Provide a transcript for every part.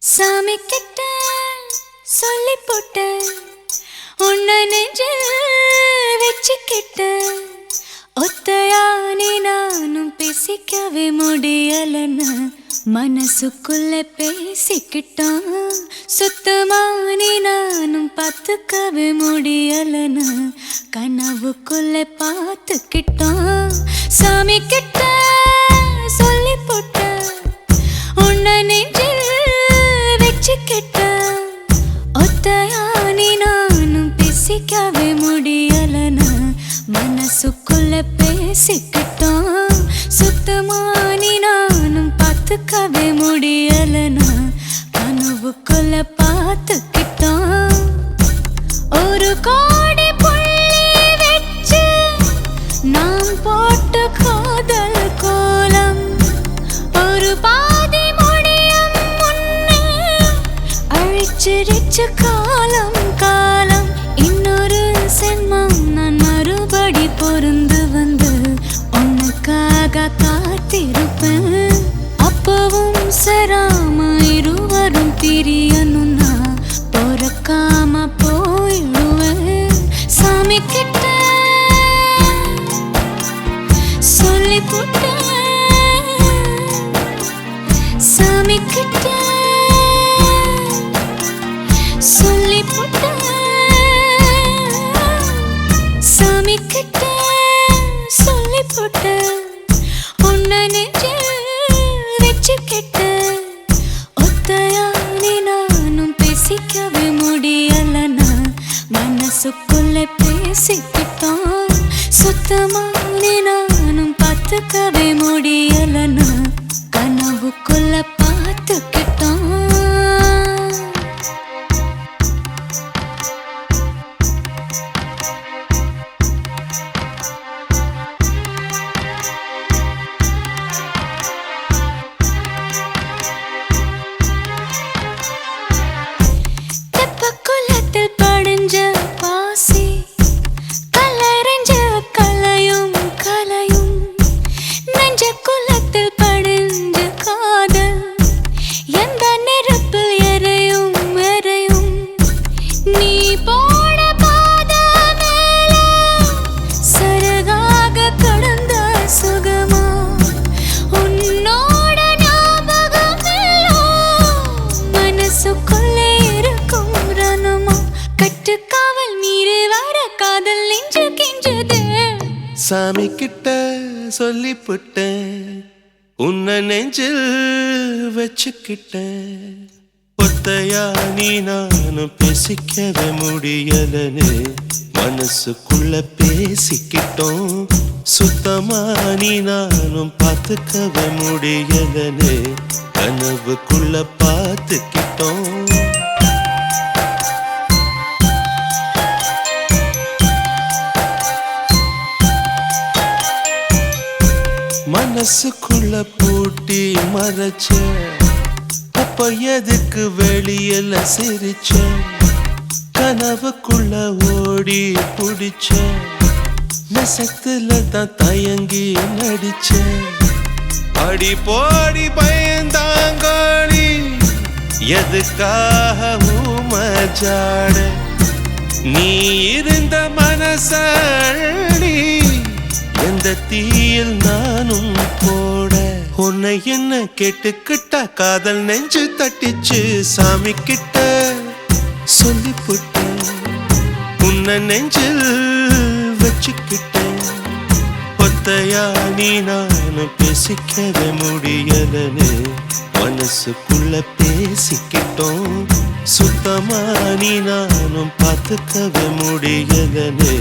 சாமி கிட்ட சொல்லி போட்ட உன்னை நெஞ்சில் வச்சுக்கிட்ட ஒத்தையானே நானும் பேசிக்கவே முடியலன்னு மனசுக்குள்ள பேசிக்கிட்டான் சுத்தமானே நானும் பார்த்துக்கவே முடியலன்னு கனவுக்குள்ள பார்த்துக்கிட்டான் சாமி கிட்ட நானும் பேசிக்கவே முடியலனா மனசுக்குள்ள பேசிக்கிட்டோம். சுத்தமானி நானும் பார்த்துக்கவே முடியலனா கனவுக்குள்ள பார்த்துக்கிட்டோம். ஒரு கோடி புள்ளி வச்சு நாம் போட்ட காதல் கோலம். ஒரு பாதி முடியும் முன்னே அழிச்சிருச்சு காலம். உனக்காக காத்திருப்பேன். அப்பவும் சராம இருவரும் பிரியணும்னா பொறக்காம போயிடுவேன். சாமி கிட்ட சொல்லி போட்டேன் சாமி கிட்ட சொல்லி போட்டேன் சாமி கிட்ட சொல்லி போட்டேன் ரசிக்கவே பேசிக்கவே முடியலனா மனசுக்குள்ள பேசிக்கிட்டோம். சுத்தமானி நானும் பார்த்துக்கவே முடியலனா கனவுக்குள்ள சாமி கிட்ட சொல்லி புட்டேன் உன்னை நெஞ்சில் வச்சுக்கிட்டேன். ஒத்தையா நீ நானும் பேசிக்கவே முடியலன்னு மனசுக்குள்ள பேசிக்கிட்டோம். சுத்தமா நீ நானும் பார்த்துக்கவே முடியலன்னு கனவுக்குள்ள பார்த்துக்கிட்டோம். மனசுக்குள்ள பூட்டி மறைச்ச. அப்ப எதுக்கு வெளியில சிரிச்ச? கனவுக்குள்ள ஓடி பிடிச்ச. நெசத்துல தான் தயங்கி நடிச்ச. அடி போடி பயந்தாங்கோடி எதுக்காக ஊமஜாட நீ இருந்த மனசடி தீயில் நானும் போட. உன்னை என்ன கேட்டுக்கிட்டா காதல் நெஞ்சு தட்டிச்சு சாமி கிட்ட சொல்லி புட்டேன் உன்னை நெஞ்சில் வச்சுக்கிட்டேன். ஒத்தையா நீ நானும் பேசிக்கவே முடியலன்னு மனசுக்குள்ள பேசிக்கிட்டோம். சுத்தமா நீ நானும் பார்த்துக்கவே முடியலன்னு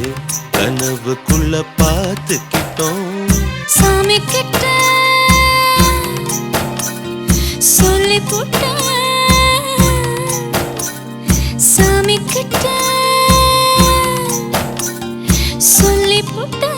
கனவுக்குள்ள பார்த்துக்கிட்டோம். சாமி கிட்ட சொல்லி போட்ட. சாமி கிட்ட சொல்லி போட்ட.